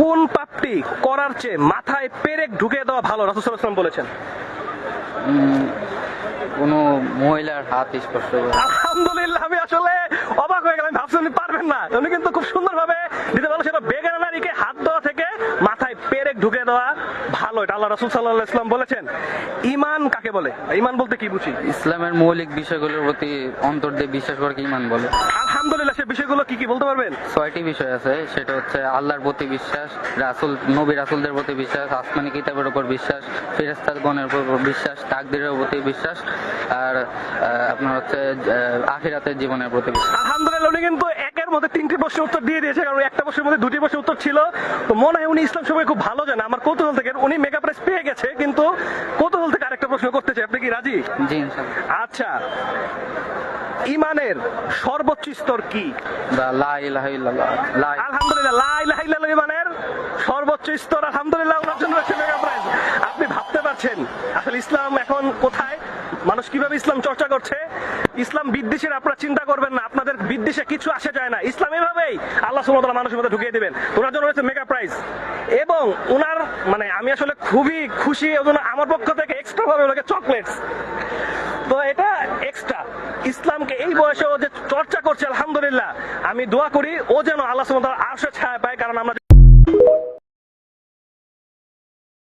কোন পাপটি করার চেয়ে মাথায় পেরেক ঢুকে দেওয়া ভালো? রাসুসাল্লাম বলেছেন। কোনো মহিলার হাত স্পর্শ আলহামদুলিল্লাহ আমি আসলে অবাক হয়ে গেলাম। ভাবছি উনি পারবেন না। উনি কিন্তু খুব সুন্দরভাবে দিতে পারল। সেটা বেগানা নারীকে হাত দেওয়া থেকে মাথায় পেরেক ঢুকে দেওয়া ভালো। এটা আল্লাহ রসুল সাল্লাহ ইসলাম বলেছেন। ইমান কাকে বলে? ইমান বলতে কি বুঝি? ইসলামের মৌলিক বিষয়গুলোর প্রতি অন্তর দিয়ে বিশ্বাস করে ইমান বলে। আলহামদুলিল্লাহ সে বিষয়গুলো কি কি বলতে পারবেন? ছয়টি বিষয় আছে সেটা হচ্ছে আল্লাহর প্রতি বিশ্বাস রাসুল নবী রাসুলদের প্রতি বিশ্বাস আসমানি কিতাবের উপর বিশ্বাস ফিরেস্তার গণের উপর বিশ্বাস তাকদিরের প্রতি বিশ্বাস আর আপনার হচ্ছে আখিরাতের জীবনের প্রতি বিশ্বাস। আলহামদুলিল্লাহ উনি কিন্তু একের মধ্যে তিনটি প্রশ্নের উত্তর দিয়ে দিয়েছে কারণ একটা প্রশ্নের মধ্যে দুটি প্রশ্নের উত্তর ছিল। তো মনে হয় উনি ইসলাম সম্পর্কে খুব ভালো জানে। আমার কৌতূহল থেকে উনি মেগা প্রাইজ পেয়ে গেছে কিন্তু কৌতূহল থেকে আরেকটা প্রশ্ন করতে চাই। আপনি কি রাজি? জি আচ্ছা। ইমানের সর্বোচ্চ স্তর কি? আলহামদুলিল্লাহ ইমানের সর্বোচ্চ স্তর আলহামদুলিল্লাহ ওনার জন্য রয়েছে মেগা প্রাইজ। আপনি ভাবতে পারছেন আসলে ইসলাম এখন কোথায়? মানুষ কীভাবে ইসলাম চর্চা করছে? ইসলাম বিদ্বেষের আপনারা চিন্তা করবেন না আপনাদের বিদ্বেষে কিছু আসে যায় না। ইসলাম এভাবেই আল্লাহ সুমতলা মানুষের মধ্যে ঢুকিয়ে দেবেন। ওনার জন্য রয়েছে মেগা প্রাইজ। এবং ওনার মানে আমি আসলে খুবই খুশি ওজন্য আমার পক্ষ থেকে এক্সট্রা ভাবে ওনাকে চকলেটস ইসলামকে এই বয়সে ও যে চর্চা করছে, আলহামদুলিল্লাহ, আমি দোয়া করি, ও যেন আল্লাহ সুমতলা আশা ছায়া পায়, কারণ আমরা